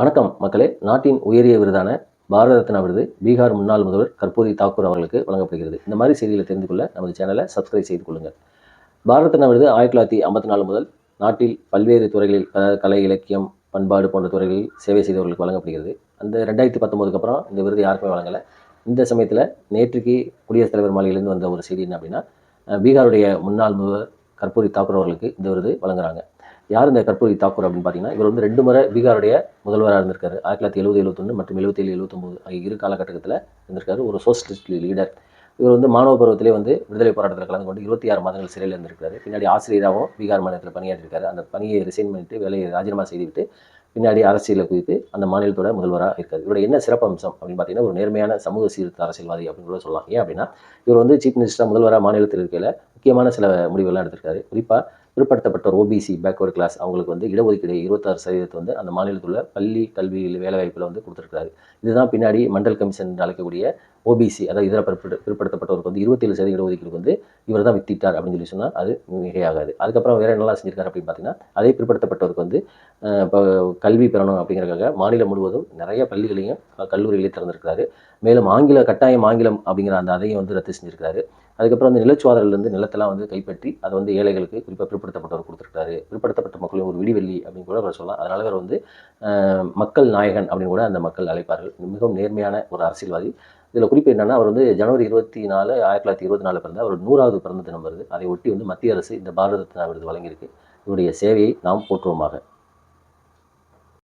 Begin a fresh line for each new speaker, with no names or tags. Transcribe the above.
வணக்கம் மக்களே. நாட்டின் உயரிய விருதான பாரத ரத்னா விருது பீகார் முன்னாள் முதல்வர் கற்பூரி தாக்கூர் அவர்களுக்கு வழங்கப்படுகிறது. இந்த மாதிரி செய்திகளை தெரிந்து கொள்ள நமது சேனலை சப்ஸ்கிரைப் செய்து கொள்ளுங்கள். பாரத ரத்னா விருது ஆயிரத்தி தொள்ளாயிரத்தி ஐம்பத்தி நாலு முதல் நாட்டில் பல்வேறு துறைகளில் கலை இலக்கியம் பண்பாடு போன்ற துறைகளில் சேவை செய்தவர்களுக்கு வழங்கப்படுகிறது. அந்த ரெண்டாயிரத்தி பத்தொம்போதுக்கு அப்புறம் இந்த விருது யாருக்குமே வழங்கலை. இந்த சமயத்தில் நேற்றுக்கு குடியரசுத் தலைவர் மாளிகையிலேருந்து வந்த ஒரு செய்தி என்ன அப்படின்னா பீகாருடைய முன்னாள் முதல்வர் கற்பூரி தாக்கூர் அவர்களுக்கு இந்த விருது வழங்குறாங்க. யார் இந்த கற்பூரி தாக்கூர் அப்படின்னு பார்த்தீங்கன்னா இவர் வந்து ரெண்டு முறை பீகாருடைய முதல்வராக இருந்திருக்காரு. ஆயிரத்தி தொள்ளாயிரத்தி எழுபது எழுபத்தொன்று மற்றும் எழுபத்தேழு எழுபத்தொம்போது ஆகிய இரு காலகட்டத்தில் இருந்திருக்காரு. ஒரு சோசியலிஸ்ட் லீடர் இவர் வந்து மாணவ பருவத்திலே வந்து விடுதலை போராட்டத்தில் கலந்து கொண்டு இருபத்தி ஆறு மாதங்கள் சிறையில் இருந்திருக்காரு பின்னாடி ஆசிரியராகவும் பீகார் மாநிலத்தில் பணியாற்றிருக்காரு அந்த பணியை ரிசைன் பண்ணிட்டு வேலையை ராஜினாமா செய்துவிட்டு பின்னாடி அரசியலை குறித்து அந்த மாநிலத்தோட முதல்வராக இருக்காரு. இவரோட என்ன சிறப்பு அம்சம் அப்படின்னு பார்த்தீங்கன்னா ஒரு நேர்மையான சமூக சீர்திருத்த அரசியல்வாதி அப்படின்னு கூட சொல்லலாம். ஏன் அப்படின்னா இவர் வந்து சீஃப் மினிஸ்டராக முதல்வராக மாநிலத்தில் இருக்கையில் முக்கியமான சில முடிவுகள்லாம் எடுத்திருக்காரு. குறிப்பாக பிற்படுத்தப்பட்ட ஓபிசி பேக்வர்டு கிளாஸ் அவங்களுக்கு வந்து இடஒதுக்கீடு இருபத்தாறு சதவீதத்தை வந்து அந்த மாநிலத்தில் உள்ள பள்ளி கல்வி வேலைவாய்ப்பில் வந்து கொடுத்துருக்காரு இதுதான் பின்னாடி மண்டல் கமிஷன் என்று அழைக்கக்கூடிய ஓபிசி அதாவது இதர பிற்படுத்த பிற்படுத்தப்பட்டவருக்கு வந்து இருபத்தேழு சதவீத இடஒதுக்கீடு வந்து இவர் தான் வித்திட்டார் அப்படின்னு சொல்லி சொன்னால் அது மிகையாகாது. அதுக்கப்புறம் வேறு என்னெல்லாம் செஞ்சிருக்காரு அப்படின்னு பார்த்தீங்கன்னா அதே பிற்படுத்தப்பட்டவருக்கு வந்து இப்போ கல்வி பெறணும் அப்படிங்கிறதுக்காக மாநிலம் முழுவதும் நிறைய பள்ளிகளையும் கல்லூரிகளையும் திறந்திருக்கிறாரு. மேலும் ஆங்கில கட்டாயம் ஆங்கிலம் அப்படிங்கிற அந்த அதையும் வந்து ரத்து செஞ்சிருக்காரு அதுக்கப்புறம் அந்த நிலச்சுவாதல்லேருந்து நிலத்தெல்லாம் வந்து கைப்பற்றி அதை வந்து ஏழைகளுக்கு குறிப்பாக பிற்படுத்தப்பட்டவர் கொடுத்துருக்காரு பிற்படுத்தப்பட்ட மக்களின் ஒரு விடிவெள்ளி அப்படின்னு கூட அவர் சொல்லலாம். அதனால அவர் வந்து மக்கள் நாயகன் அப்படின்னு கூட அந்த மக்கள் அழைப்பார்கள். மிகவும் நேர்மையான ஒரு அரசியல்வாதி. இதில் குறிப்பு என்னென்னா அவர் வந்து ஜனவரி இருபத்தி நாலு ஆயிரத்தி தொள்ளாயிரத்தி இருபத்தி நாலு பிறந்த அவர் நூறாவது பிறந்த தினம் வருது. அதை ஒட்டி வந்து மத்திய அரசு இந்த பாரத ரத்னா விருது வழங்கியிருக்கு. இவருடைய சேவையை நாம் போற்றுவோமாக.